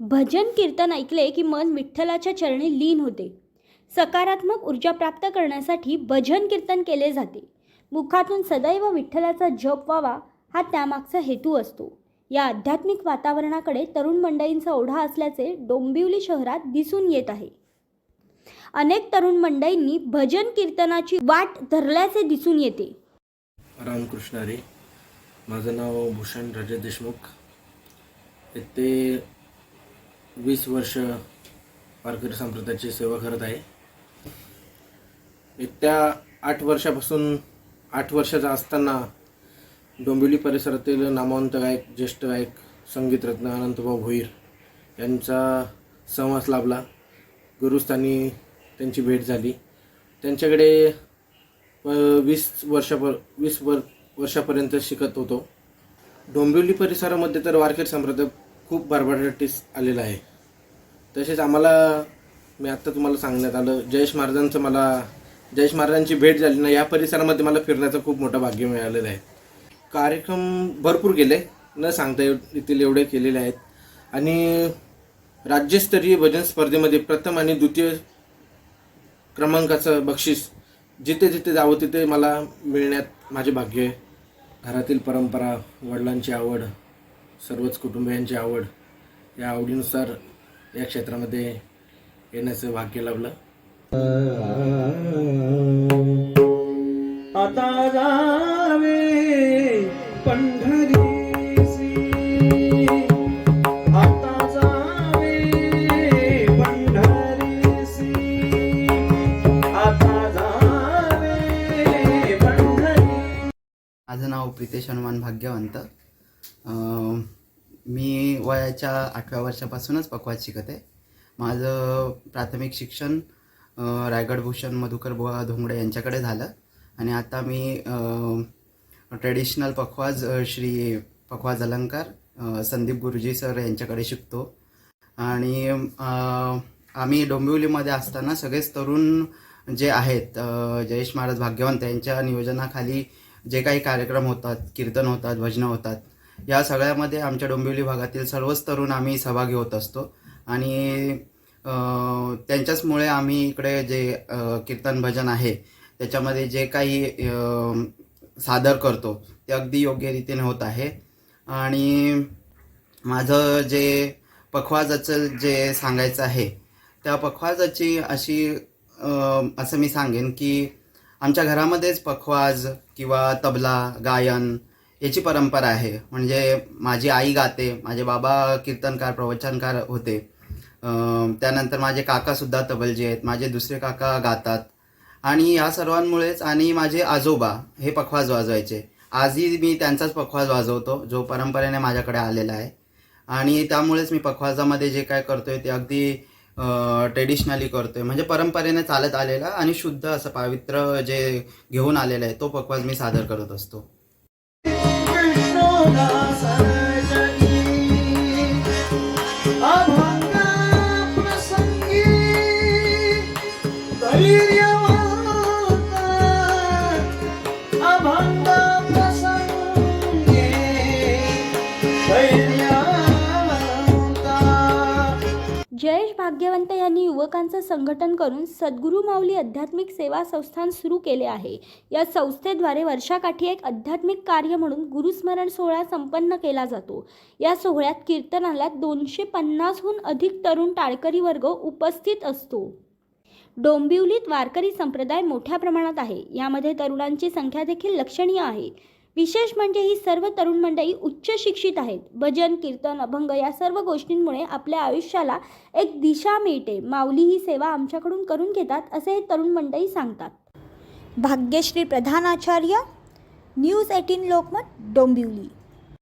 भजन कीर्तन ऐकले की मन विठ्ठलाच्या चरणी लीन होते. सकारात्मक ऊर्जा प्राप्त करण्यासाठी भजन कीर्तन केले जाते. मुखातून सदैव विठ्ठलाचा जप व्हावा हा त्यामागचा हेतू असतो. या आध्यात्मिक वातावरणाकडे तरुण मंडळींचा ओढा असल्याचे डोंबिवली शहरात दिसून येत आहे. अनेक तरुण मंडळींनी भजन कीर्तनाची वाट धरल्याचे दिसून येते. रामकृष्ण हरी. माझं नाव भूषण राजे देशमुख. येथे वीस वर्ष वारकरी संप्रदायाची सेवा करत आहे. येत्या आठ वर्षापासून आठ वर्षाचा असताना डोंबिवली परिसरातील नामवंत गायक ज्येष्ठ गायक संगीतरत्न अनंतभाऊ भोईर यांचा सहवास लाभला. गुरुस्थानी त्यांची भेट झाली. त्यांच्याकडे वीस वर्षापर वीस वर वर्षापर्यंत शिकत होतो. डोंबिवली परिसरामध्ये तर वारखेड संप्रदाय खूप भरभराटीस आलेला आहे. तसेच आम्हाला मी आत्ता तुम्हाला सांगण्यात आलं जयेश महाराजांचं मला जयेश महाराजांची भेट झाली ना या परिसरामध्ये मला फिरण्याचं खूप मोठं भाग्य मिळालेलं आहे. कार्यक्रम भरपूर केले न सांगता येतील एवढे केलेले आहेत. आणि राज्यस्तरीय भजन स्पर्धेमध्ये प्रथम आणि द्वितीय क्रमांकाचं बक्षीस जिथे जिथे जावं तिथे मला मिळण्यात माझे भाग्य आहे. घरातील परंपरा वडिलांची आवड सर्वच कुटुंबियांची आवड या आवडीनुसार या क्षेत्रामध्ये येण्याचं भाग्य लाभलं. आता जावे पंढरी माझं नाव प्रितेश हनुमान भाग्यवंत. मी वयाच्या आठव्या वर्षापासूनच पकवाज शिकत आहे. माझं प्राथमिक शिक्षण रायगड भूषण मधुकर बुवा धोंगडे यांच्याकडे झालं. आणि आता मी ट्रेडिशनल पखवाज श्री पखवाज अलंकार संदीप गुरुजी सर यांच्याकडे शिकतो. आणि आम्ही डोंबिवलीमध्ये असताना सगळेच तरुण जे आहेत जयेश महाराज भाग्यवंत यांच्या नियोजनाखाली जे काही कार्यक्रम होतात कीर्तन होतात भजनं होतात या सगळ्यामध्ये आमच्या डोंबिवली भागातील सर्वच तरुण आम्ही सहभागी होत असतो. आणि त्यांच्याचमुळे आम्ही इकडे जे कीर्तन भजन आहे त्याच्यामध्ये जे काही सादर करतो ते अगदी योग्य रीतीने होत आहे. आणि माझं जे पखवाजाचं जे सांगायचं आहे त्या पखवाजाची अशी असं मी सांगेन की आमच्या घरामध्येच पखवाज किंवा तबला गायन याची परंपरा आहे. म्हणजे माझी आई गाते माझे बाबा कीर्तनकार प्रवचनकार होते. त्यानंतर माझे काकासुद्धा तबलजी आहेत माझे दुसरे काका गातात. आणि या सर्वांमुळेच आणि माझे आजोबा हे पखवाज वाजवायचे. आजही मी त्यांचाच पखवाज वाजवतो जो परंपरेने माझ्याकडे आलेला आहे. आणि त्यामुळेच मी पखवाजामध्ये जे काय करतोय ते अगदी ट्रेडिशनली करतोय. म्हणजे परंपरेने चालत आलेला आणि शुद्ध असं पावित्र जे घेऊन आलेलं आहे तो पखवाज मी सादर करत असतो. जयेश भाग्यवंत यांनी युवकांचं संघटन करून सद्गुरू माऊली आध्यात्मिक सेवा संस्थान सुरू केले आहे. या संस्थेद्वारे वर्षाकाठी एक आध्यात्मिक कार्य म्हणून गुरुस्मरण सोहळा संपन्न केला जातो. या सोहळ्यात कीर्तनाला दोनशे पन्नासहून अधिक तरुण टाळकरी वर्ग उपस्थित असतो. डोंबिवलीत वारकरी संप्रदाय मोठ्या प्रमाणात आहे. यामध्ये तरुणांची संख्या देखील लक्षणीय आहे. विशेष म्हणजे ही सर्व तरुण मंडळी उच्च शिक्षित आहेत. भजन कीर्तन अभंग या सर्व गोष्टींमुळे आपल्या आयुष्याला एक दिशा मिळते. माऊली ही सेवा आमच्याकडून करून घेतात असे हे तरुण मंडळी सांगतात. भाग्यश्री प्रधानाचार्य न्यूज एटीन लोकमत डोंबिवली.